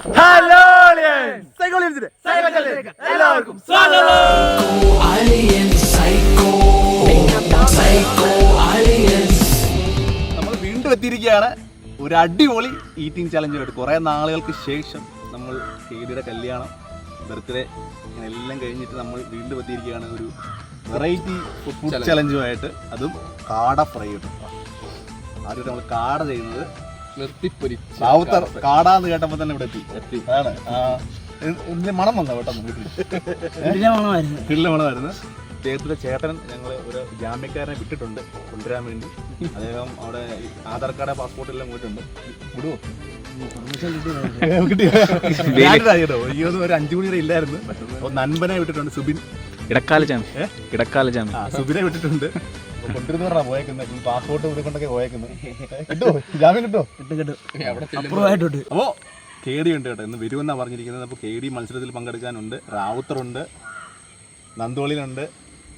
Hello എല്ലാവർക്കും നമ്മൾ വീണ്ടും എത്തിയിരിക്കുകയാണ്. ഒരു അടിപൊളി ഈറ്റിംഗ് ചലഞ്ചുമായിട്ട് കുറേ നാളുകൾക്ക് ശേഷം നമ്മൾ കേടിയുടെ കല്യാണം ബർത്ത്ഡേ അങ്ങനെ എല്ലാം കഴിഞ്ഞിട്ട് നമ്മൾ വീണ്ടും എത്തിയിരിക്കുകയാണ്. ഒരു വെറൈറ്റി ഫുഡ് ചലഞ്ചുമായിട്ട് അതും കാട ഫ്രൈ കിട്ടും ആദ്യമായിട്ട് നമ്മൾ കാട ചെയ്യുന്നത് റാവുത്തർ കാടാന്ന് കേട്ടപ്പോൾ തന്നെ ഇവിടെ എത്തി. എത്തി. അതാണ് ഇതിന്റെ മണം വന്ന പെട്ടെന്ന് വീട്ടിൽ കിള്ള മണമായിരുന്നു. അദ്ദേഹത്തിന്റെ ചേട്ടൻ ഞങ്ങൾ ഒരു ജാമ്യക്കാരനെ വിട്ടിട്ടുണ്ട് കൊണ്ടുവരാൻ വേണ്ടി. അദ്ദേഹം അവിടെ ആധാർ കാർഡ് പാസ്പോർട്ട് എല്ലാം പോയിട്ടുണ്ട് വിടുവോ? കിട്ടിയോ? എനിക്കൊന്നും ഒരു അഞ്ചു മണി വരെ ഇല്ലായിരുന്നു നൻപനെ വിട്ടിട്ടുണ്ട് സുബിൻ. ഇടക്കാല ജാമ്യം. ഇടക്കാല ജാമ്യം. സുബിനെ വിട്ടിട്ടുണ്ട്. പറഞ്ഞാ പോയേക്കുന്നത് പാസ്പോർട്ട് കൊടുക്കൊണ്ടൊക്കെ പോയേക്കുന്നത് കിട്ടോ? ജാമ്യം കിട്ടോ? അപ്പോ കെ ഡി ഉണ്ട് കേട്ടോ. ഇന്ന് വരുമെന്നാണ് പറഞ്ഞിരിക്കുന്നത്. അപ്പോൾ കെ ഡി മത്സരത്തിൽ പങ്കെടുക്കാനുണ്ട്. റാവുത്തറുണ്ട്. നന്ദോളിലുണ്ട്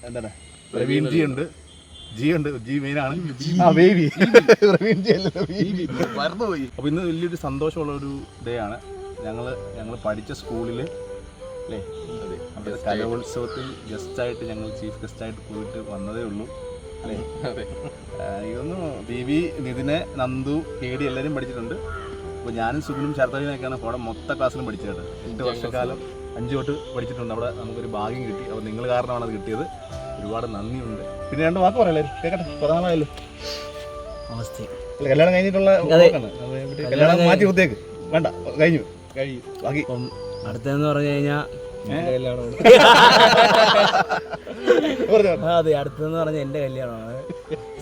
എന്താണ്? പ്രവീൺ ജി ഉണ്ട്. ജി ഉണ്ട്. ജി മെയിനാണ് ആ ബേബി പ്രവീൺ ജി അല്ല? ബേബി മറന്നുപോയി. അപ്പോൾ ഇന്ന് വലിയൊരു സന്തോഷമുള്ള ഒരു ഡേ ആണ്. ഞങ്ങൾ ഞങ്ങൾ പഠിച്ച സ്കൂളിൽ അല്ലേ? കലോത്സവത്തിൽ ഗസ്റ്റായിട്ട് ഞങ്ങൾ ചീഫ് ഗസ്റ്റായിട്ട് പോയിട്ട് വന്നതേ ഉള്ളൂ. അല്ലേ? അതെ. ഇതൊന്നും ബി ബി നിതിനെ നന്ദു കെ ഡി എല്ലാവരും പഠിച്ചിട്ടുണ്ട്. അപ്പോൾ ഞാനും സുബിനും ശരത്തലിനൊക്കെയാണ് അവിടെ മൊത്ത ക്ലാസ്സിലും പഠിച്ചത്. എട്ട് വർഷക്കാലം അഞ്ച് തൊട്ട് പഠിച്ചിട്ടുണ്ട്. അവിടെ നമുക്കൊരു ഭാഗ്യം കിട്ടി. അപ്പോൾ നിങ്ങൾ കാരണമാണ് അത് കിട്ടിയത്. ഒരുപാട് നന്ദിയുണ്ട്. പിന്നെ രണ്ട് വാക്ക് പറയല്ലേ കേൾക്കട്ടെ പ്രധാനമായല്ലോ. കല്യാണം കഴിഞ്ഞിട്ടുള്ള കല്യാണം മാറ്റി കുത്തേക്ക് വേണ്ട കഴിഞ്ഞു. കഴിഞ്ഞു. ബാക്കി. അടുത്തതെന്ന് അടുത്തെന്ന് പറഞ്ഞു കഴിഞ്ഞാൽ അതെ അടുത്തെന്ന് പറഞ്ഞ എന്റെ കല്യാണമാണ്.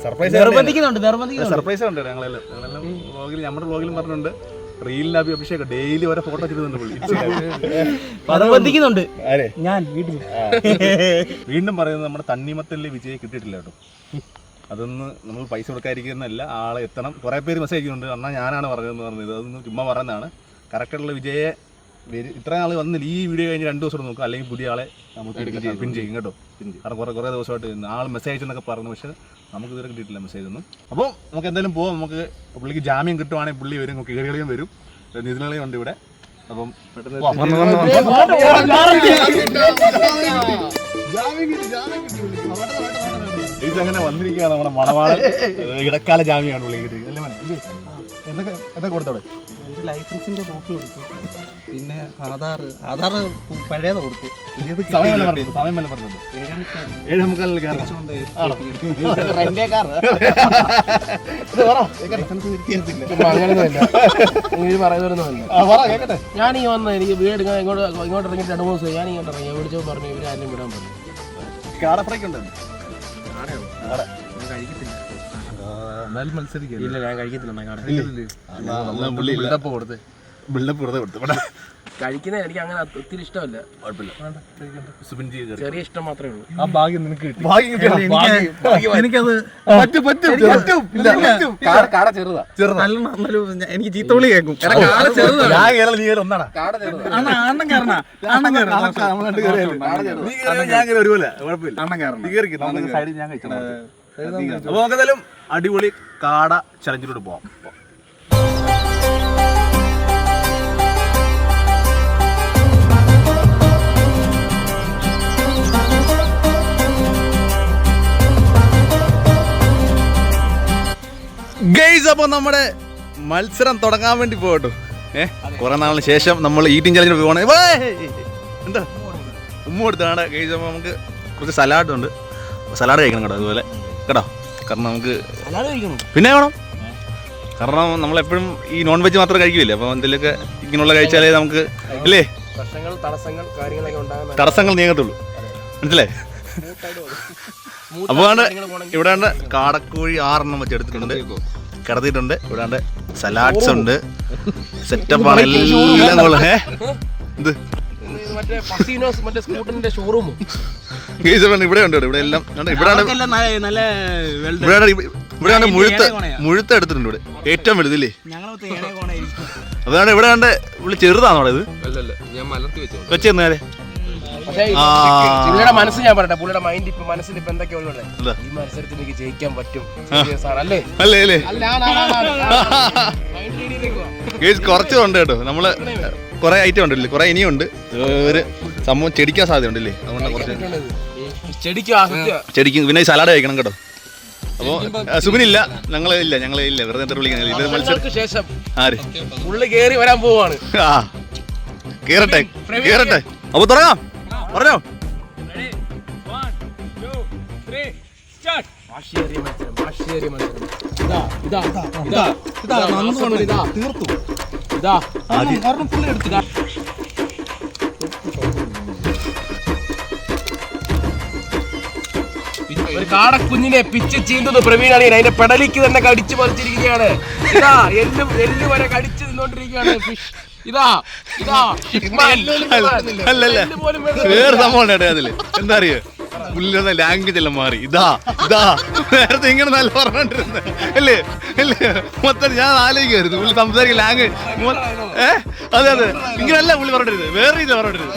സർപ്രൈസ് നിർബന്ധിക്കുന്നുണ്ട് നിർബന്ധിക്കുന്നുണ്ട്. സർപ്രൈസ് ഉണ്ട് ഞങ്ങളെല്ലാം ഞങ്ങളെല്ലാം വ്ളോഗിൽ നമ്മുടെ വ്ളോഗിലും പറഞ്ഞിട്ടുണ്ട്. റീലിന് അഭിഷേകം ഡെയിലി ഓരോ ഫോട്ടോ ചെയ്തിട്ടുണ്ട് പുള്ളി. ഞാൻ വീട്ടിൽ വീണ്ടും പറയുന്നത് നമ്മുടെ തണ്ണിമത്തലിലെ വിജയ് കിട്ടിയിട്ടില്ല കേട്ടോ. അതൊന്ന് നമ്മൾ പൈസ കൊടുക്കാതിരിക്കുന്നല്ല ആളെ എത്തണം. കുറേ പേര് മെസ്സേജ് ചെയ്യുന്നുണ്ട് എന്നാൽ ഞാനാണ് പറഞ്ഞതെന്ന് പറഞ്ഞത്. അതൊന്നും ചുമ്മാ പറയുന്നതാണ് കറക്റ്റുള്ള വിജയെ ഇത്ര നാൾ വന്നില്ല. ഈ വീഡിയോ കഴിഞ്ഞ് രണ്ട് ദിവസം നോക്കാം. അല്ലെങ്കിൽ പുതിയ ആളെ നമുക്ക് പിൻ ചെയ്യും. കേട്ടോ. കാരണം കുറേ കുറേ ദിവസമായിട്ട് ആൾ മെസ്സേജ് എന്നൊക്കെ പറഞ്ഞു. പക്ഷേ നമുക്ക് ഇതുവരെ കിട്ടിയിട്ടില്ല മെസ്സേജ് ഒന്നും. അപ്പോൾ നമുക്ക് എന്തായാലും പോവാം. നമുക്ക് പുള്ളിക്ക് ജാമ്യം കിട്ടുവാണെങ്കിൽ പുള്ളി വരും. കീറുകളിയും വരും. നിതിനളിയും ഉണ്ട് ഇവിടെ. അപ്പം പെട്ടെന്ന് ഇത് അങ്ങനെ വന്നിരിക്കുകയാണ് നമ്മുടെ മണവാള ഇടക്കാല ജാമ്യമാണ് പുള്ളി കിട്ടി അല്ലേ മോനെ? ഇല്ലേ? എന്തൊക്കെ എന്തൊക്കെ കൊടുത്തോടെ ലൈസൻസിന്റെ കോപ്പി കൊടുത്തു. പിന്നെ ആധാർ ആധാർ പഴയത് കൊടുത്തു. കേക്കട്ടെ. ഞാൻ ഈ വന്ന എനിക്ക് വീട് ഇങ്ങോട്ട് ഇങ്ങോട്ട് ഇറങ്ങിയിട്ട് രണ്ട് മൂന്ന് ദിവസം ഞാൻ ഇങ്ങോട്ട് ഇറങ്ങി. വിളിച്ചപ്പോൾ പറഞ്ഞു ഇവർ ആരും വിടാൻ പറഞ്ഞു ഉണ്ട്. എന്നാലും മത്സരിക്കില്ല? ഇല്ല ഞാൻ കഴിക്കത്തില്ല. കൊടുത്ത്. ബിൽഡപ്പ് വെറുതെ കൊടുത്തു. കഴിക്കുന്നത് എനിക്ക് അങ്ങനെ ഒത്തിരി ഇഷ്ടമല്ല. കുഴപ്പമില്ല. ചെറിയ ഇഷ്ടം മാത്രമേ ഉള്ളൂ. ആ ഭാഗ്യം നിനക്ക് കിട്ടി. എനിക്കത് പറ്റും, പറ്റും, പറ്റും. ഇല്ല, പറ്റും. ചെറുതാ. എനിക്ക് ചീത്തോളി കേൾക്കും. ഞാൻ കേരളം നീ കാട ഒന്നാടാ അണ്ണൻ ഗെയ്സ് അപ്പോൾ നമ്മുടെ മത്സരം തുടങ്ങാൻ വേണ്ടി പോകട്ടോ ഏ കുറെ നാളിന് ശേഷം നമ്മൾ ഈറ്റിംഗ് ചലഞ്ചിന് പോകണേ എന്താ? ഉമ്മ കൊടുത്താണ് ഗെയ്സ് അപ്പോൾ നമുക്ക് കുറച്ച് സലാഡ് ഉണ്ട്. സലാഡ് കഴിക്കണം കേട്ടോ അതുപോലെ. കേട്ടോ? കാരണം നമുക്ക് പിന്നെ വേണം. കാരണം നമ്മളെപ്പോഴും ഈ നോൺ വെജ് മാത്രം കഴിക്കില്ലേ? അപ്പോൾ എന്തെങ്കിലുമൊക്കെ ഇങ്ങനെയുള്ള കഴിച്ചാലേ നമുക്ക് ഉണ്ടാകുന്ന തടസ്സങ്ങൾ നീങ്ങത്തുള്ളൂ. മനസ്സിലായി? അപ്പോൾ ആണ്ട് ഇവിടെ ആണ്ട് കാടക്കോഴി ആറെണ്ണം വെച്ച് എടുത്തിട്ടുണ്ട്. കിടത്തിയിട്ടുണ്ട്. ഇവിടെ ആണ്ട് സലാഡ്സ് ഉണ്ട്. സെറ്റപ്പ് ആണ് എല്ലാം ഏ? ഇത്. മറ്റേ പസീനോസ് മറ്റേ സ്കൂട്ടറിന്റെ ഷോറൂമും ഗെയ്സ് ഇവിടെ ഇവിടെ ഉണ്ട് ഇവിടെ എല്ലാം ഇവിടെയാണ് ഇവിടെ ആണ്ട് നല്ല ഇവിടെ ആണ്ട് ഇവിടെ ആണ്ട് മുഴുത്ത മുഴുത്ത എടുത്തിട്ടുണ്ട് ഇവിടെ. ഏറ്റവും വലുതില്ലേ അതാണ് ഇവിടെ കണ്ട് ഇവിടെ ചെറുതാണോ ഇത്? അല്ലല്ല പുള്ളിയുടെ മനസ്സ് ഞാൻ പറയട്ടെ പുള്ളിയുടെ മൈൻഡ് ഇപ്പൊ മനസ്സിൽ ഇപ്പൊ എന്തൊക്കെ ഉള്ളത് ഈ മത്സരത്തിൽ എനിക്ക് ജയിക്കാൻ പറ്റും അല്ലേ അല്ലേ അല്ലേ അല്ല, ആണ്, ആണ്, ആണ്, ആണ്. Mind read ചെയ്തേക്കുവാ. ഗേസ് കുറച്ച് ഉണ്ട് കേട്ടോ നമ്മൾ കുറെ ഐറ്റം ഉണ്ടല്ലേ കുറെ ഇനിയുണ്ട് ഒരു സംഭവം ചെടിക്കാൻ സാധ്യതയുണ്ടല്ലേ അതുകൊണ്ട് കുറച്ച് ചെടിക്കാ പിന്നെ സലാഡ് കഴിക്കണം കേട്ടോ അപ്പോൾ സുബിനില്ല ഞങ്ങൾ ഇല്ല ഞങ്ങൾ ഇല്ല വെറുതെ എന്താ വിളിക്കുന്നത് ഇത് മത്സരം ശേഷം ആര് പുള്ളി കേറി വരാൻ പോവാണ് ആ കേറട്ടെ കേറട്ടെ അപ്പൊ തുടങ്ങാം. പറഞ്ഞോ. തീർത്തു. ഇതാ കാരണം- ഒരു കാടക്കുഞ്ഞിനെ പിച്ച് ചീന്തുന്നു പ്രവീൺ അളിയൻ അതിന്റെ പെടലിക്ക് തന്നെ കടിച്ചു പറിച്ചിരിക്കുകയാണ്. ഇതാ എല്ലും എല്ല് വരെ കടിച്ചു നിന്നോണ്ടിരിക്കുകയാണ് ഫിഷ് ഇതാ ഇതാ. അല്ലല്ല വേറെ സംഭവം അതിൽ. എന്താ അറിയോ? പുള്ളിയുടെ ലാംഗ്വേജ് എല്ലാം മാറി. ഇതാ ഇതാ. നേരത്തെ ഇങ്ങനെ നല്ല പറഞ്ഞോണ്ടിരുന്നത് അല്ലേ? അല്ലേ? മൊത്തം ഞാൻ ആലോചിക്കായിരുന്നു പുള്ളി സംസാരിക്കുന്ന ലാംഗ്വേജ്. ഏ? അതെ അതെ. ഇങ്ങനല്ല പുള്ളി പറഞ്ഞിരുന്നത് വേറെ രീതിയിൽ പറഞ്ഞിരുന്നത്.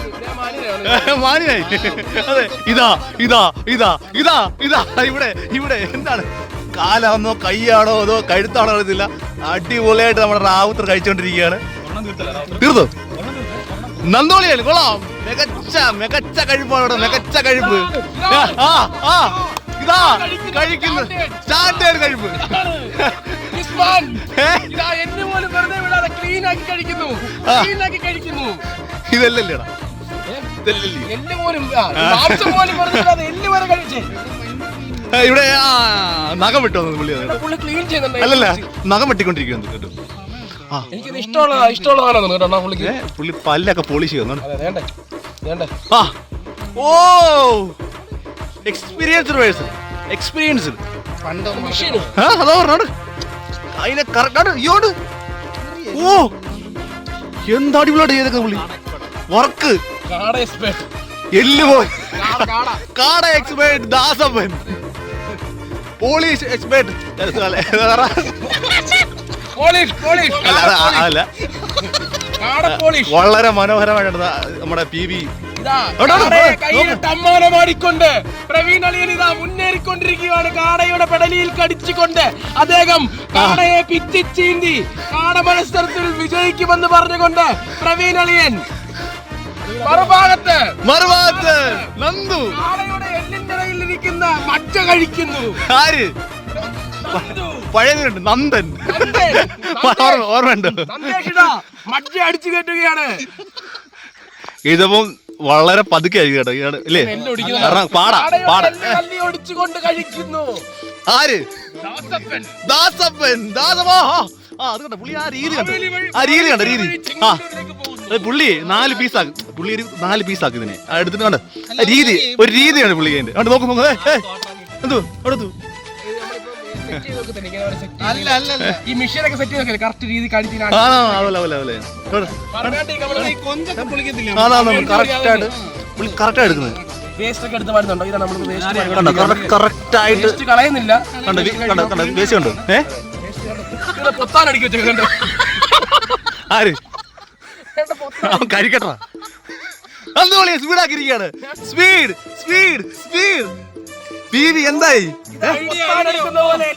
മാനിയായി അതെ ഇതാ ഇതാ ഇതാ ഇതാ ഇതാ. ഇവിടെ ഇവിടെ. എന്താണ്? കാലാണോ കൈയാണോ അതോ കഴുത്താണോ അറിയത്തില്ല. അടിപൊളിയായിട്ട് നമ്മുടെ റാവുത്തർ കഴിച്ചുകൊണ്ടിരിക്കുകയാണ് തീർന്നു നന്ദോളിയൽ കൊള്ളാം. മികച്ച മികച്ച കഴിപ്പാണ് മികച്ച കഴിപ്പ്. ആ, ആ ഇതാ കഴിക്കുന്നു. സ്റ്റാൻഡേർഡ് കഴിപ്പ്. ഇതല്ലല്ലേടാ? ഇവിടെ നഖം വിട്ടു പുള്ളി അല്ലല്ല നഖം വെട്ടിക്കൊണ്ടിരിക്കുന്നു കേട്ടോ. ആ. എനിക്കിത് ഇഷ്ടമുള്ളതാ ഇഷ്ടമുള്ളതാണോ കേട്ടോ അണ്ണാ പുള്ളിക്ക് ഏ, പുള്ളി പല്ലൊക്കെ പോളിഷ് ചെയ്യുന്നു. അതെ വേണ്ടേ? വേണ്ടേ? ആ. ഓ. എക്സ്പീരിയൻസ്ഡ് പേഴ്സൺ എക്സ്പീരിയൻസ്ഡ് മെഷീന് ആ അതാ പറഞ്ഞോട് അതിനെ അയ്യോട് ഓ. എന്താ അടിപൊളിയായിട്ട് ചെയ്തൊക്കെ പുള്ളി? വർക്ക്. കാട എക്സ്പേർട്ട് എല്ല് പോയി. കാട എക്സ്പേർട്ട് ദാസപ്പൻ. പോളീസ് എക്സ്പേർട്ട് അല്ല വളരെ മനോഹരമായിട്ട് നമ്മുടെ പി വി. തമ്മാനമാടിക്കൊണ്ട് പ്രവീൺ അളിയൻ ഇതാ മുന്നേറിക്കൊണ്ടിരിക്കുകയാണ്. കാടയുടെ പെടലിയിൽ കടിച്ചുകൊണ്ട് അദ്ദേഹം കാടയെ പിറ്റിച്ചീന്തി കാട മത്സരത്തിൽ വിജയിക്കുമെന്ന് പറഞ്ഞുകൊണ്ട് പ്രവീൺ അളിയൻ മറുഭാഗത്ത് മറുഭാഗത്ത് നന്ദു കാടയുടെ എല്ലിന്റെ ഇരിക്കുന്ന മജ്ജ കഴിക്കുന്നു. ആര്? നന്ദു, പഴയതുണ്ട് നന്ദൻ. നന്ദൻ, ഓർമ്മ- ഓർമ്മയുണ്ട്. മജ്ജ അടിച്ചു കയറ്റുകയാണ്. ഇതിപ്പം വളരെ പതുക്കെ കേട്ടോ ഇല്ലേ? കാരണം പാടാ പാടാ. ഒടിച്ചുകൊണ്ട് കഴിക്കുന്നു. ആര്? ദാസപ്പൻ. ദാസപ്പൻ ദാസമാ. ആ അത് കണ്ട പുള്ളി ആ രീതി കണ്ട? ആ രീതി കണ്ട രീതി? ആ. പുള്ളി നാല് പീസാക്കും പുള്ളി ഒരു നാല് പീസാക്കും ഇതിനെ. എടുത്തിട്ട് കണ്ടോ? രീതി ഒരു രീതിയാണ് പുള്ളി അതിന്റെ. കണ്ടോ നോക്കും നോക്കും എന്തോ അവിടെ അല്ല അല്ല അല്ല ഈ മെഷീനൊക്കെ സെറ്റ് ചെയ്തൊക്കെ കറക്റ്റ് രീതി അതല്ല കൊഞ്ചൊക്കെ പൊളിക്കത്തില്ല? പുള്ളി കറക്റ്റായിട്ട് എടുക്കുന്നത്. വേസ്റ്റ് ഒക്കെ എടുത്ത് ഇതാണ് വേസ്റ്റ് കറക്റ്റ് ആയിട്ട് വേസ്റ്റ് കളയുന്നില്ല. കണ്ടോ കണ്ടോ കണ്ടോ? വേസ്റ്റ് കണ്ടോ? ഏ? ഇത് പൊത്താൻ അടിക്കി വെച്ചേക്കുന്നുണ്ട് ആര്? സ്പീഡാക്കിയിരിക്കുകയാണ് സ്പീഡ് സ്പീഡ് സ്പീഡ് പീവി എന്തായി? എടുക്കുന്ന പോലെ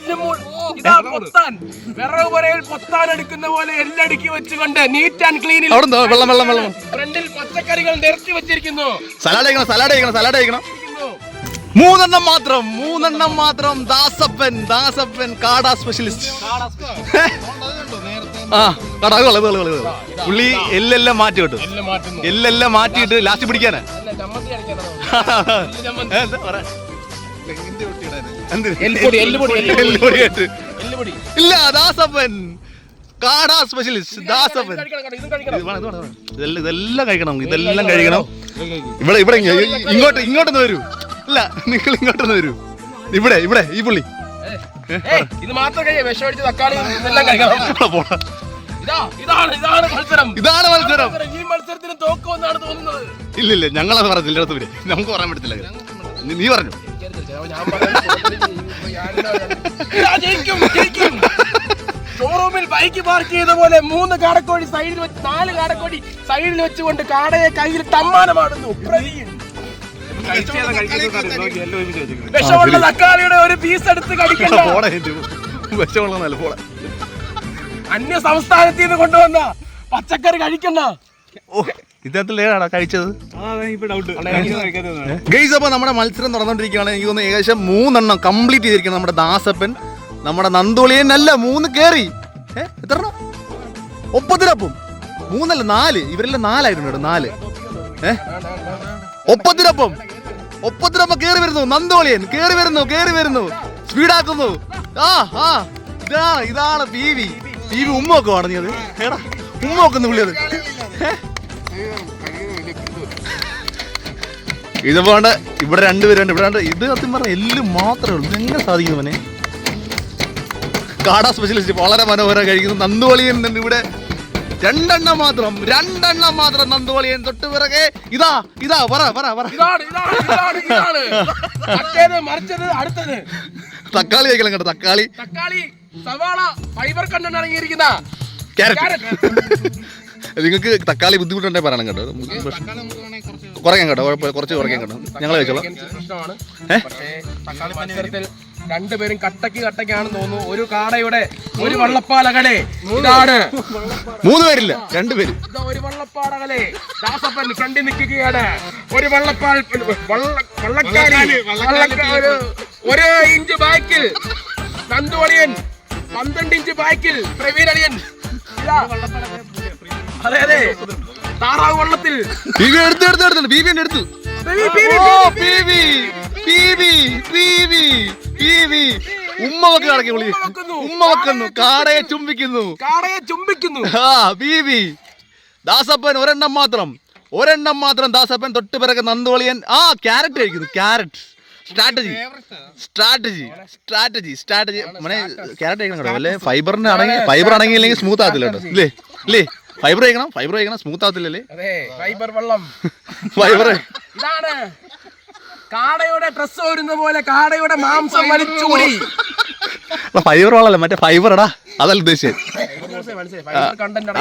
പുരയിൽ പൊത്താൻ എടുക്കുന്ന എല്ലടുക്കി വെച്ചുകൊണ്ട് നീറ്റ് ആൻഡ് ക്ലീനിൽ വെള്ളം വെള്ളം വെള്ളം. ഫ്രണ്ടിൽ പച്ചക്കറികൾ നിരത്തി വെച്ചിരിക്കുന്നു. സലാഡ് കഴിക്കണം സലാഡ് കഴിക്കണം സലാഡ് കഴിക്കണം. മൂന്നെണ്ണം മാത്രം മൂന്നെണ്ണം മാത്രം ദാസപ്പൻ ദാസപ്പൻ കാടാ സ്പെഷ്യലിസ്റ്റ് ആ കാട. പുള്ളി എല്ലെല്ലാം മാറ്റി കിട്ടും എല്ലെല്ലാം മാറ്റിയിട്ട് ലാസ്റ്റ് പിടിക്കാനാ. ഇല്ല ദാസപ്പൻ. കാടാ സ്പെഷ്യലിസ്റ്റ് ദാസപ്പൻ. ഇതെല്ലാം ഇതെല്ലാം കഴിക്കണം ഇതെല്ലാം കഴിക്കണം. ഇവിടെ ഇവിടെ ഇങ്ങ- ഇങ്ങോട്ട് ഇങ്ങോട്ടൊന്ന് വരൂ. ഇല്ല നിങ്ങൾ ഇങ്ങോട്ടൊന്ന് വരൂ. ഇവിടെ ഇവിടെ ഈ പുള്ളി. ഇത് മാത്രം തക്കാളി ഇതെല്ലാം കഴിക്കണം. ഇതാണ് മത്സരം. ഈ മത്സരത്തിന് തോക്കുമെന്നാണ് തോന്നുന്നത്. ഇല്ല ഇല്ല ഞങ്ങളത് പറഞ്ഞില്ല നമുക്ക് പറയാൻ പറ്റത്തില്ല നീ പറഞ്ഞു. ഷോറൂമിൽ ബൈക്ക് പാർക്ക് ചെയ്ത പോലെ മൂന്ന് കാടക്കോടി സൈഡിൽ വെച്ച് നാല് കാടക്കോടി സൈഡിൽ വെച്ചുകൊണ്ട് കാടയെ കയ്യിൽ തമ്മാനമാടുന്നു. പ്രവീൺ. വിഷമുള്ള തക്കാളിയുടെ ഒരു പീസ് എടുത്ത് കടിക്കണ്ട. പോടാ എന്റെ വിഷമുള്ളതല്ല പോടാ. അന്യ സംസ്ഥാനത്തിൽ നിന്ന് കൊണ്ടുവന്ന പച്ചക്കറി കഴിക്കണ്ട. ഇദ്ദേഹത്തിലേടാ കഴിച്ചത്? ഗെയ്സ് അപ്പോൾ നമ്മുടെ മത്സരം നടന്നുകൊണ്ടിരിക്കുകയാണ് എനിക്ക് തോന്നുന്നു ഏകദേശം മൂന്നെണ്ണം കംപ്ലീറ്റ് ചെയ്തിരിക്കണം നമ്മുടെ ദാസപ്പൻ നമ്മുടെ നന്ദോളിയൻ. അല്ല മൂന്ന് കേറി. ഏ എത്ര ഒപ്പത്തിനൊപ്പം. മൂന്നല്ല നാല്. ഇവരെല്ലാം നാലായിരുന്നു കേട്ടോ നാല്. ഒപ്പത്തിനൊപ്പം. ഒപ്പത്തിനൊപ്പം കേറി വരുന്നു നന്ദോളിയൻ. കേറി വരുന്നു കേറി വരുന്നു. സ്പീഡാക്കുന്നു ആ ആ. ഇതാണ് ഇതാണ് പി വി. പി വി ഉമ്മൊക്കെ പറഞ്ഞത് ഉമ്മ ഒക്കെ വിളിയത് ഇതുപോലെ ഇവിടെ രണ്ടുപേരുണ്ട്. ഇവിടെ രണ്ട് ഇത് സത്യം പറഞ്ഞ എല്ല് മാത്രമേ ഉള്ളൂ. എങ്ങനെ സാധിക്കുന്നു കാടാ സ്പെഷ്യലിസ്റ്റ് വളരെ മനോഹരം കഴിക്കുന്നു. നന്ദുവളിയൻ ഇവിടെ. രണ്ടെണ്ണം മാത്രം രണ്ടെണ്ണം മാത്രം നന്ദുവളിയൻ തൊട്ട് പിറകെ. ഇതാ ഇതാ പറ പറ തക്കാളി കഴിക്കണം കേട്ടോ തക്കാളി. തക്കാളി സവാള ഫൈബർ കണ്ടന്റ് അടങ്ങിയിരിക്കുന്ന നിങ്ങൾക്ക് തക്കാളി ബുദ്ധിമുട്ടുണ്ടെങ്കിൽ പറയണം കേട്ടോ. കുറയ്ക്കാം കേട്ടോ കുഴപ്പമില്ല. കുറച്ച് കുറയ്ക്കാം കേട്ടോ. ഞങ്ങൾ വെച്ചോളാം രണ്ടുപേരും കട്ടക്ക് കട്ടക്കാണെന്ന് തോന്നുന്നു. ഒരു കാടയുടെ ഒരു വള്ളപ്പാലകടെ ഇതാണ്. മൂന്ന് പേരില്ല രണ്ടുപേര് ഒരു വള്ളപ്പാടകലെ ദാസപ്പൻ കണ്ടി നിൽക്കുകയാണ്. ഒരു വള്ളപ്പാൽ വള്ളക്കാരി ഒരു- ഇഞ്ച് ബാക്കിൽ. നന്ദുവളിയൻ പന്ത്രണ്ട് ഇഞ്ച് ബാക്കിൽ. പ്രവീൺ അളിയൻ. ഇതാ. അതെ അതെ. താറാവ് വള്ളത്തിൽ. ബി വി എടുത്തു എടുത്തു എടുത്തു ബി വി എടുത്തു ഉമ്മ വക്ക് നടക്കി വിളി. ഉമ്മ വക്കുന്നു. കാടയെ ചുംബിക്കുന്നു. കാടയെ ചുംബിക്കുന്നു. ആ ബി ദാസപ്പൻ ഒരെണ്ണം മാത്രം. ഒരെണ്ണം മാത്രം ദാസപ്പൻ തൊട്ട് പിറകെ നന്ദുവളിയൻ. ആ ക്യാരറ്റ് കഴിക്കുന്നു. Carrot. Strategy. Strategy. Strategy. Strategy. മനെ ക്യാരറ്റ് കഴിക്കണം കേട്ടോ അല്ലേ? ഫൈബറിന് അടങ്ങി ഫൈബർ ആണെങ്കിൽ സ്മൂത്ത് ആകത്തില്ല കേട്ടോ. ഇല്ലേ? ഇല്ലേ? ഫൈബർ കഴിക്കണം ഫൈബർ കഴിക്കണം സ്മൂത്ത് ആവത്തില്ലേ അതെ ഫൈബർ വെള്ളം. ഫൈബർ ഇതാണ്. കാടയുടെ ഡ്രസ് വരുന്ന പോലെ കാടയുടെ മാംസം വലിച്ചൂടി ഫൈബർ വള്ളല്ല മറ്റേ ഫൈബർ എടാ. അതല്ല ഉദ്ദേശിച്ചത്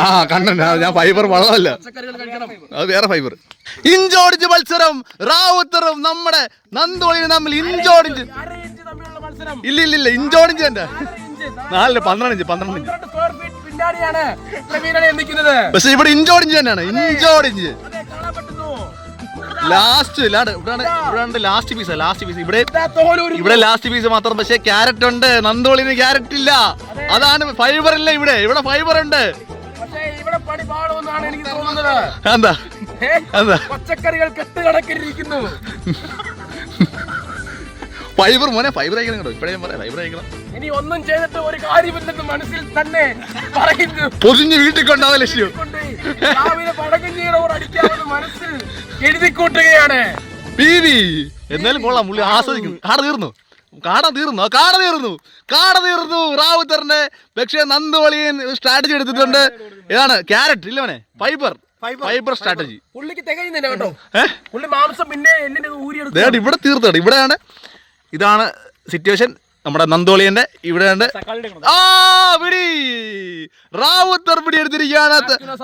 ആ കണ്ടന്റ് ഞാൻ ഫൈബർ വളമല്ല അത് വേറെ ഫൈബർ ഇഞ്ചോടിഞ്ച് മത്സരം റാവുത്തറും നമ്മുടെ നന്ദോളിയും തമ്മിൽ ഇഞ്ചോടിഞ്ച്. ഇല്ല ഇല്ല ഇല്ല ഇഞ്ചോടിഞ്ച് എന്റെ നാലിൽ പന്ത്രണ്ട് ഇഞ്ച് പന്ത്രണ്ട് ഇഞ്ച്. പിന്നാടിയാണ് പ്രവീണനെ നിൽക്കുന്നത് പക്ഷെ ഇവിടെ ഇഞ്ചോടിഞ്ച് തന്നെയാണ്. ഇഞ്ചോടിഞ്ച് അതെ കാണാൻ പറ്റുന്നു. ലാസ്റ്റ് ഇവിടാണ് ഇവിടെ ലാസ്റ്റ് പീസ് ലാസ്റ്റ് പീസ് ഇവിടെ ഇവിടെ ലാസ്റ്റ് പീസ് മാത്രം പക്ഷേ ക്യാരറ്റ് ഉണ്ട്. നന്ദോളിന് ക്യാരറ്റ് ഇല്ല. അതാണ് ഫൈബർ ഇല്ല ഇവിടെ. ഇവിടെ ഫൈബർ ഉണ്ട്. എന്താ? പച്ചക്കറികൾ കെട്ടുകണക്കിരിക്കുന്നു ഫൈബർ മോനെ ഫൈബർ അയക്കണം കേട്ടോ. ഇപ്പഴേ ഞാൻ പറയാം ഫൈബർ അയക്കണം. ഇനി ഒന്നും ചെയ്തിട്ട് ഒരു കാര്യമില്ലെന്ന് മനസ്സിൽ തന്നെ പറയുന്നു. പൊതിഞ്ഞ് വീട്ടിൽ കൊണ്ടാവാൻ ലക്ഷ്യം. രാവിലെ രാവിലെ പടകഞ്ഞിയോട് അടിക്കാമെന്ന് മനസ്സിൽ എഴുതി കൂട്ടുകയാണ്. എന്നാലും കൊള്ളാം പുള്ളി ആസ്വദിക്കുന്നു കാട തീർന്നു. കാട തീർന്നു കാട തീർന്നു കാട തീർന്നു. റാവുത്തറിന്റെ പക്ഷേ നന്ദവളിയൻ സ്ട്രാറ്റജി എടുത്തിട്ടുണ്ട്. ഇതാണ് ക്യാരറ്റ് ഇല്ലവനെ ഫൈബർ ഫൈബർ സ്ട്രാറ്റജി പുള്ളിക്ക് തികയുന്നില്ല കേട്ടോ. പുള്ളി മാംസം പിന്നെ എല്ലിന്റെ ദേണ്ട് ഇവിടെ തീർത്തത് ഇവിടെയാണ് ഇതാണ് സിറ്റുവേഷൻ നമ്മുടെ നന്ദോളിയന്റെ ഇവിടെയുണ്ട് ആ പിടി. റാവുത്തർ പിടി എടുത്തിരിക്കുകയാണ്.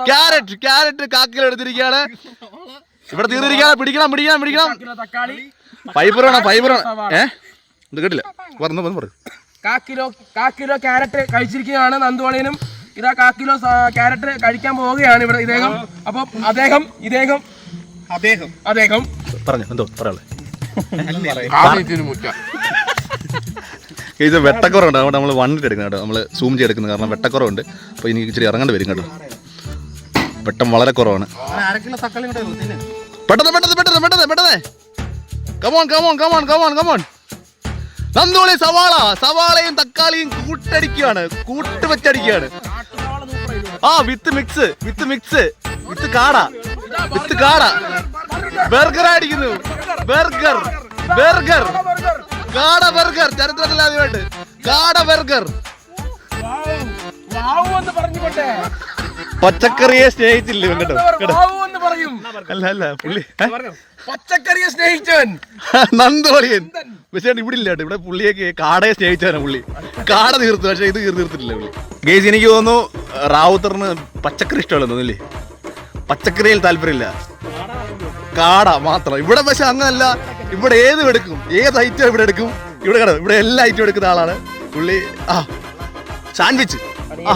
ക്യാരറ്റ് ക്യാരറ്റ് കാക്കിൽ എടുത്തിരിക്കുകയാണ്. ഇവിടെ തീർന്നിരിക്കുകയാണ്. പിടിക്കണം പിടിക്കണം പിടിക്കണം. ഫൈബർ ആണ് ഫൈബർ വേണം ഏ? ഇത് കേട്ടില്ല. പറഞ്ഞു പറഞ്ഞു പറയും കാക്കിലോ കാക്കിലോ ക്യാരറ്റ് കഴിച്ചിരിക്കുകയാണ് നന്ദുവളിയനും ഇതാ കാക്കിലോ ക്യാരറ്റ് കഴിക്കാൻ പോവുകയാണ് ഇവിടെ ഇദ്ദേഹം. അപ്പം അദ്ദേഹം ഇദ്ദേഹം അദ്ദേഹം. അദ്ദേഹം. പറഞ്ഞു എന്തോ പറയാളെ ഇത് വെട്ടക്കുറവുണ്ട്. അതുകൊണ്ട് നമ്മൾ വണ്ണിട്ട് എടുക്കുന്ന കേട്ടോ. നമ്മൾ സൂം ചെയ്തെടുക്കുന്നത് കാരണം വെട്ടക്കുറവുണ്ട്. അപ്പോൾ എനിക്ക് ഇച്ചിരി ഇറങ്ങേണ്ടി വരും കേട്ടോ. വെട്ടം വളരെ കുറവാണ്. പെട്ടെന്ന് പെട്ടെന്ന് പെട്ടെന്ന് പെട്ടെന്ന് പെട്ടെന്ന്. Come on come on come on come on come on നന്ദോളി സവാള. സവാളയും തക്കാളിയും കൂട്ടടിക്കുകയാണ്. കൂട്ട് വെച്ചടിക്കുകയാണ്. ആ വിത്ത് മിക്സ് വിത്ത് മിക്സ് വിത്ത് കാട. വിത്ത് കാട. ബർഗർ അടിക്കുന്നു ബർഗർ ബർഗർ. കാട ബർഗർ ചരിത്രത്തിൽ ആദ്യമായിട്ട്. കാട ബർഗർ. വാവു എന്ന് പറഞ്ഞുകൊണ്ട് പച്ചക്കറിയെ സ്നേഹിച്ചില്ല ഇവൻ കേട്ടോ? കേട്ടോ? എന്ന് പറയും. അല്ല അല്ല പുള്ളി? പച്ചക്കറിയെ സ്നേഹിച്ചവൻ. നന്ദോളിയൻ പക്ഷേ ഇവിടെ ഇല്ല ഇവിടെ പുള്ളിയൊക്കെ കാടയെ സ്നേഹിച്ചാണ് പുള്ളി. കാട തീർത്തു പക്ഷെ ഇത് തീർ- തീർത്തിട്ടില്ല പുള്ളി. ഗേസ് എനിക്ക് തോന്നുന്നു റാവുത്തറിന് പച്ചക്കറി ഇഷ്ടമല്ല തോന്നില്ലേ പച്ചക്കറിയിൽ താല്പര്യമില്ല. കാട മാത്രം. ഇവിടെ പക്ഷെ അങ്ങനല്ല. ഇവിടെ ഏത് എടുക്കും? ഏത് ഐറ്റം ഇവിടെ എടുക്കും? ഇവിടെ കട ഇവിടെ എല്ലാ ഐറ്റം എടുക്കുന്ന ആളാണ്. പുള്ളി ആ സാൻഡ്വിച്ച് ആ.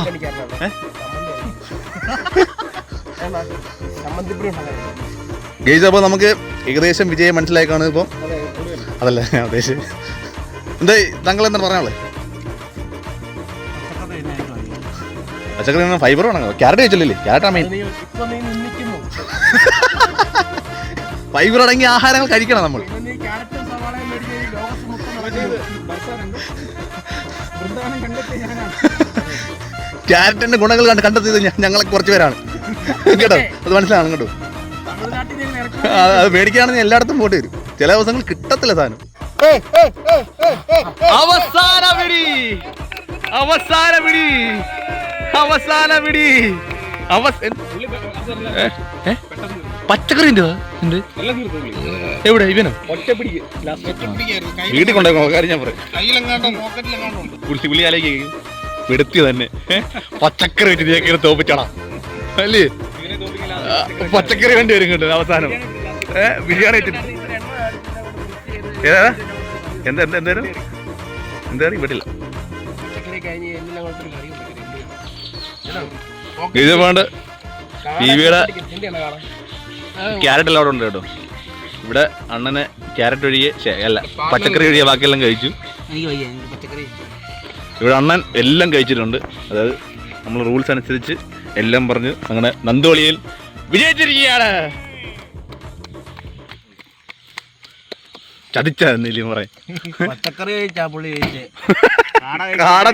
ഗെയ്സ് അപ്പോൾ നമുക്ക് ഏകദേശം വിജയം മനസ്സിലായി കാണും ഇപ്പം. അതല്ല? ഞാൻ ഉദ്ദേശിച്ചത് എന്താ താങ്കൾ എന്താ പറയാനുള്ളത് പച്ചക്കറി ഫൈബർ വേണം? ക്യാരറ്റ് കഴിച്ചില്ലേ ക്യാരറ്റ് മെയിൻ ഫൈബർ അടങ്ങിയ ആഹാരങ്ങൾ കഴിക്കണം നമ്മൾ. ക്യാരറ്റിന്റെ ഗുണങ്ങൾ കണ്ട് കണ്ടെത്തിയത് ഞങ്ങളെ കുറച്ച് പേരാണ്. കേട്ടോ? അത് മനസ്സിലാണ് കേട്ടോ? അത് മേടിക്കുകയാണെങ്കിൽ എല്ലായിടത്തും പോയിട്ട് വരും. ചില ദിവസങ്ങൾ കിട്ടത്തില്ല സാധനം. അവസാന പിടി അവസാന പിടി അവസാന പിടി അവസാന? പച്ചക്കറി ഉണ്ട് എവിടെ? ഇവനോ? വീട്ടിൽ കൊണ്ടുപോയി കാര്യം ഞാൻ പറയും. പെടുത്തി തന്നെ? പച്ചക്കറി വെച്ച് നീ കയറി തോപ്പിച്ചോളാ. അല്ലേ? പച്ചക്കറി വേണ്ടി വരും കേട്ടോ അവസാനം. ഏ ബിരിയാണി ഏതാ? എന്താ എന്താ എന്തായാലും എന്താ വിടില്ല ഇത് വേണ്ട. എന്താണ് കാണാൻ ക്യാരറ്റ് എല്ലാം അവിടെ ഉണ്ട് കേട്ടോ. ഇവിടെ അണ്ണനെ ക്യാരറ്റ് ഒഴികെ അല്ല പച്ചക്കറി ഒഴികെ ബാക്കിയെല്ലാം കഴിച്ചു. ഇവിടെ അണ്ണൻ എല്ലാം കഴിച്ചിട്ടുണ്ട്. അതായത് നമ്മൾ റൂൾസ് അനുസരിച്ച് എല്ലാം പറഞ്ഞ് അങ്ങനെ നന്ദോളിയിൽ വിജയിച്ചിരിക്കുകയാണ്. ചതിച്ചെന്നില്ലേ പറയാൻ പച്ചക്കറി കഴിച്ചാ പുള്ളി കഴിച്ചേ കാട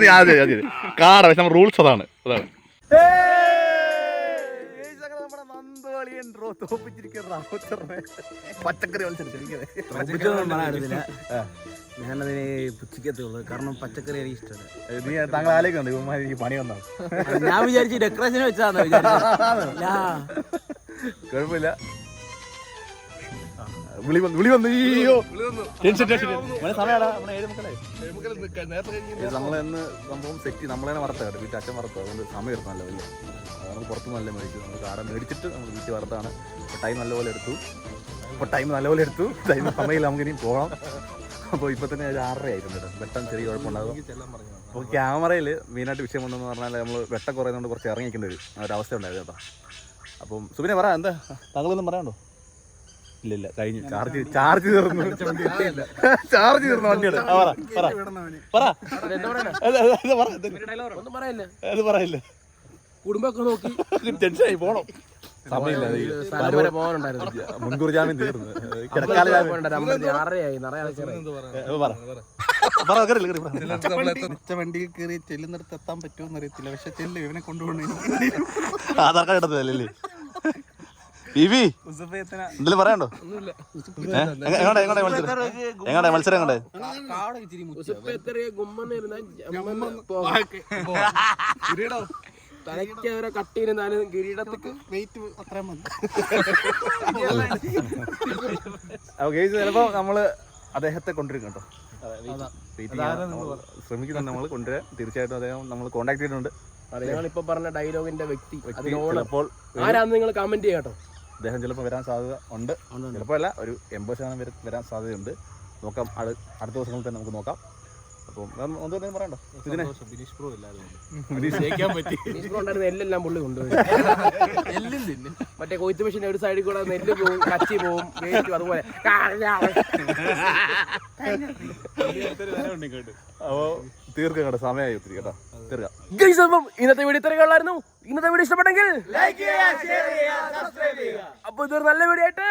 കാട റൂൾസ് അതാണ്. അതാണ്. പച്ചക്കറി ഞാനതിനെ പുച്ഛിക്കത്തുള്ളൂ കാരണം പച്ചക്കറി എനിക്ക് ഇഷ്ടമല്ല. നീ താങ്കൾ ആലോചിക്കുന്നുണ്ട്? ഇവന്മാർ ഈ പണി വന്നാണ് ഞാൻ വിചാരിച്ചു ഡെക്കറേഷൻ വെച്ചാന്ന് വിചാരിച്ചു കുഴപ്പമില്ല. വിളി വന്നു വിളി വന്നു. അയ്യോ. ടെൻഷൻ ടെൻഷൻ മോനെ നമ്മളെ ഏഴ് നമ്മൾ ഇന്ന് സംഭവം സെറ്റ് നമ്മളെ തന്നെ വറുത്ത കേട്ടോ വീട്ടിൽ അച്ഛൻ വറുത്തു അതുകൊണ്ട് സമയം എടുത്തു നല്ല വലിയ നമ്മൾ പുറത്ത് നല്ല മേടിച്ചു. നമ്മൾ കാട മേടിച്ചിട്ട് നമ്മൾ വീട്ടിൽ വറുത്താണ്. ടൈം നല്ലപോലെ എടുത്തു. അപ്പോൾ ടൈം നല്ലപോലെ എടുത്തു. ടൈം സമയമില്ല നമുക്ക് ഇനി പോകണം. അപ്പോൾ ഇപ്പോൾ തന്നെ ഒരു ആറര ആയിട്ടുണ്ട് കേട്ടോ. പെട്ടെന്ന് ചെറിയ കുഴപ്പമുണ്ടാകും. അപ്പോൾ ക്യാമറയിൽ മെയിനായിട്ട് വിഷയം വന്നെന്ന് പറഞ്ഞാൽ നമ്മൾ വെട്ടം കുറയുന്നതുകൊണ്ട് കുറച്ച് ഇറങ്ങിക്കേണ്ടി വരും. ആ ഒരു അവസ്ഥ ഉണ്ടായിരുന്നു കേട്ടോ. അപ്പം സുബിനെ പറ എന്താ? താങ്കളൊന്നും പറയാണ്ടോ ഇല്ല ഇല്ല കഴിഞ്ഞു ചാർജ് ചാർജ് തീർന്നു. ചാർജ് തീർന്നു വണ്ടിയുടെ. പറ പറ. പറ. അത്, പറയല്ലേ? കുടുംബമൊക്കെ നോക്കി. ടെൻഷനായി പോണം. സമയമില്ല അത് വരെ പോകാനുണ്ടായിരുന്നു. മുൻകൂർ ജാമ്യം തീർന്നു. കിടക്കാല വണ്ടിയിൽ കയറി ചെല്ലുന്നിടത്ത് എത്താൻ പറ്റുമോ അറിയത്തില്ല പക്ഷെ ചെല്ലു ഇവനെ കൊണ്ടുപോകണേ. ആധാർ കാർഡ് എടുത്തതല്ലേ ബിബി എന്തെങ്കിലും പറയാണ്ടോ എങ്ങോട്ടെ എങ്ങ- എങ്ങോട്ടാ എങ്ങോട്ടാ മത്സരം? എങ്ങോട്ടെ മത്സരം എങ്ങോട്ടെ ഉസുപ്പെത്തറിയ ഗുമ്മന്നിരുന്ന തലയ്ക്ക് അവരെ കട്ടിയിരുന്നാലും കിരീടത്തേക്ക് വെയിറ്റ് അത്രയും മതി. ഓക്കെ ചിലപ്പോ നമ്മൾ അദ്ദേഹത്തെ കൊണ്ടുവരും കേട്ടോ. ശ്രമിക്കുന്നുണ്ട്. നമ്മൾ കൊണ്ടുവരാൻ തീർച്ചയായിട്ടും അദ്ദേഹം നമ്മൾ കോണ്ടാക്ട് ചെയ്തിട്ടുണ്ട്. നിങ്ങളിപ്പോ പറഞ്ഞ ഡയലോഗിന്റെ വ്യക്തി. ആരാന്ന് നിങ്ങൾ കമന്റ് ചെയ്യാട്ടോ. അദ്ദേഹം ചിലപ്പോൾ വരാൻ സാധ്യത ഉണ്ട്. ചിലപ്പോൾ അല്ല ഒരു എൺപത് ശതമാനം വരെ വരാൻ സാധ്യതയുണ്ട്. നോക്കാം അടുത്ത ദിവസങ്ങളിൽ തന്നെ നമുക്ക് നോക്കാം. അപ്പം പറയണ്ടോ. ഇതിനെ. എല്ലെല്ലാം പുള്ളി കൊണ്ടുപോയി. എല്ലും തിന്നു. മറ്റേ കൊയ്ത്ത് മെഷീൻ ഒരു സൈഡിൽ കൂടെ നെല്ല് പോവും കച്ചി പോവും വേസ്റ്റ് അതുപോലെ. അപ്പോൾ തീർക്കാം കേട്ടോ സമയമായി ഒത്തിരി കേട്ടോ. തീർക്കാം. അപ്പം ഇന്നത്തെ വീഡിയോ ഇത്രയുള്ളായിരുന്നു ഇന്നത്തെ വീഡിയോ ഇഷ്ടപ്പെട്ടെങ്കിൽ അപ്പൊ ഇതൊരു നല്ല വീഡിയോ ആയിട്ട്